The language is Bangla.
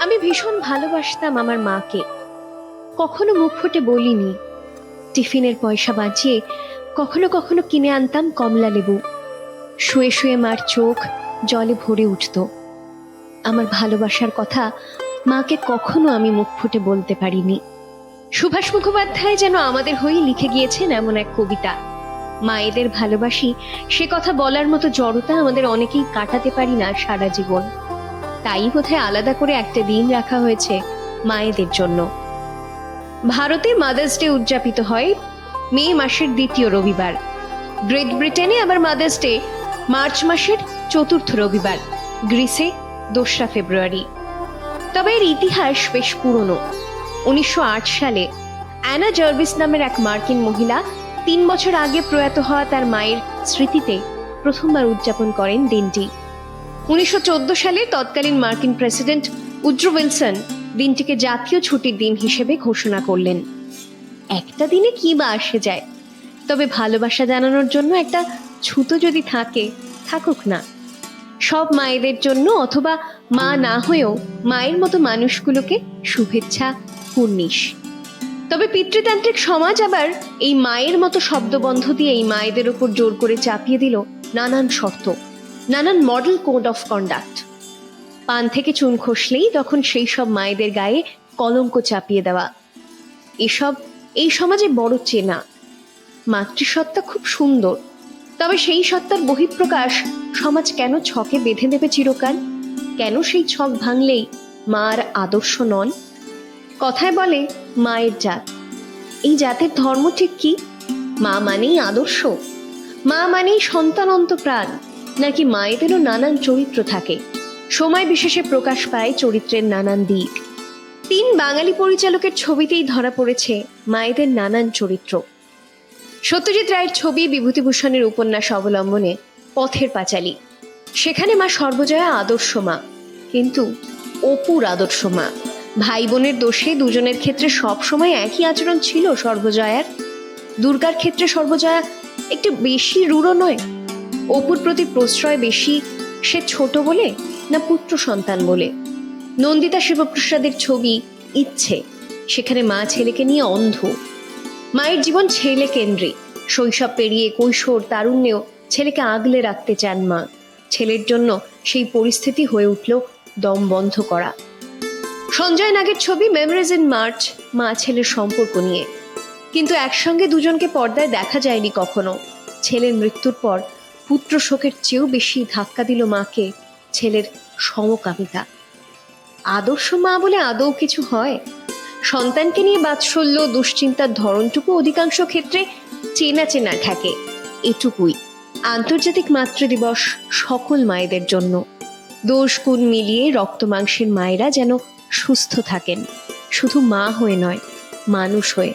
আমি ভীষণ ভালোবাসতাম আমার মাকে। কখনো মুখ ফুটে বলিনি, টিফিনের পয়সা বাঁচিয়ে কখনো কখনো কিনে আনতাম কমলা লেবু। শুয়ে শুয়ে মার চোখ জলে ভরে উঠত। আমার ভালোবাসার কথা মাকে কখনো আমি মুখ ফুটে বলতে পারিনি। সুভাষ মুখোপাধ্যায় যেন আমাদের হয়ে লিখে গিয়েছেন এমন এক কবিতা। মায়েদের ভালোবাসি, সে কথা বলার মতো জড়তা আমাদের অনেকেই কাটাতে পারি না সারা জীবন। তাই বোধহয় আলাদা করে একটা দিন রাখা হয়েছে মায়েদের জন্য। ভারতে মাদার্স ডে উদযাপিত হয় মে মাসের দ্বিতীয় রবিবার। গ্রেট ব্রিটেনে আবার মাদার্স ডে মার্চ মাসের চতুর্থ রবিবার, গ্রিসে দোসরা ফেব্রুয়ারি। তবে এর ইতিহাস বেশ পুরনো। উনিশশো আট সালে অ্যানা জার্ভিস নামের এক মার্কিন মহিলা তিন বছর আগে প্রয়াত হওয়া তার মায়ের স্মৃতিতে প্রথমবার উদযাপন করেন দিনটি। উনিশশো চোদ্দ সালে তৎকালীন মার্কিন প্রেসিডেন্ট উড্রো উইলসন দিনটিকে জাতীয় ছুটির দিন হিসেবে ঘোষণা করলেন। একটা দিনে কি বা আসে যায়। তবে ভালোবাসা জানানোর জন্য একটা ছুতো যদি থাকে, থাকুক না। সব মায়েদের জন্য অথবা মা না হয়েও মায়ের মতো মানুষগুলোকে শুভেচ্ছা, কুর্নিশ। তবে পিতৃতান্ত্রিক সমাজ আবার এই মায়ের মতো শব্দবন্ধ দিয়ে এই মায়েদের উপর জোর করে চাপিয়ে দিল নানান শর্ত। নানান মডেল কোড অফ কন্ডাক্ট। পান থেকে চুন খসলেই তখন সেই সব মায়েদের গায়ে কলঙ্ক চাপিয়ে দেওয়া। এসব, এই সমাজে বড় চেনা। মাতৃসত্তা খুব সুন্দর। তবে সেই সত্তার বহিঃপ্রকাশ সমাজ কেন ছকে বেঁধে দেবে চিরকাল? কেন সেই ছক ভাঙলেই মার আদর্শ নন? কথায় বলে, মায়ের জাত। এই জাতের ধর্ম ঠিক কি? মা মানেই আদর্শ? মা মানেই সন্তানন্ত প্রাণ। নাকি মায়েদেরও নানান চরিত্র থাকে। সময় বিশেষে প্রকাশ পায় চরিত্রের নানান দিক। তিন বাঙালি পরিচালকের ছবিতেই ধরা পড়েছে মায়েদের নানান চরিত্র। সত্যজিৎ রায়ের ছবি বিভূতিভূষণের উপন্যাস অবলম্বনে পথের পাঁচালী। সেখানে মা সর্বজয়া আদর্শ মা, কিন্তু অপুর আদর্শ মা। ভাই বোনের দোষে দুজনের ক্ষেত্রে সবসময় একই আচরণ ছিল সর্বজয়ার। দুর্গার ক্ষেত্রে সর্বজয়া একটু বেশি রূঢ় নয়। অপুর প্রতি প্রশ্রয় বেশি সে ছোট বলে না পুত্র সন্তান বলে? নন্দিতা শিবপ্রসাদের ছবি ইচ্ছে, সেখানে মা ছেলেকে নিয়ে অন্ধ। মায়ের জীবন ছেলে কেন্দ্রিক, শৈশব পেরিয়ে কৈশোর তারুণ্যেও ছেলেকে আগলে রাখতে চান মা। ছেলের জন্য সেই পরিস্থিতি হয়ে উঠল দম বন্ধ করা। সঞ্জয় নাগের ছবি মেমোরিজ ইন মার্চ মা ছেলের সম্পর্ক নিয়ে। কিন্তু একসঙ্গে দুজনকে পর্দায় দেখা যায়নি কখনো। ছেলের মৃত্যুর পর পুত্র শোকের চেয়েও বেশি ধাক্কা দিল মাকে, ছেলের সমকামিতা। আদর্শ মা বলে আদৌ কিছু হয়? সন্তানকে নিয়ে বাৎসল্য দুশ্চিন্তার ধরনটুকু অধিকাংশ ক্ষেত্রে চেনা চেনা থাকে এটুকুই। আন্তর্জাতিক মাতৃ দিবস সকল মায়েদের জন্য। দোষ গুণ মিলিয়ে রক্ত মাংসের মায়েরা যেন সুস্থ থাকেন। শুধু মা হয়ে নয়, মানুষ হয়ে।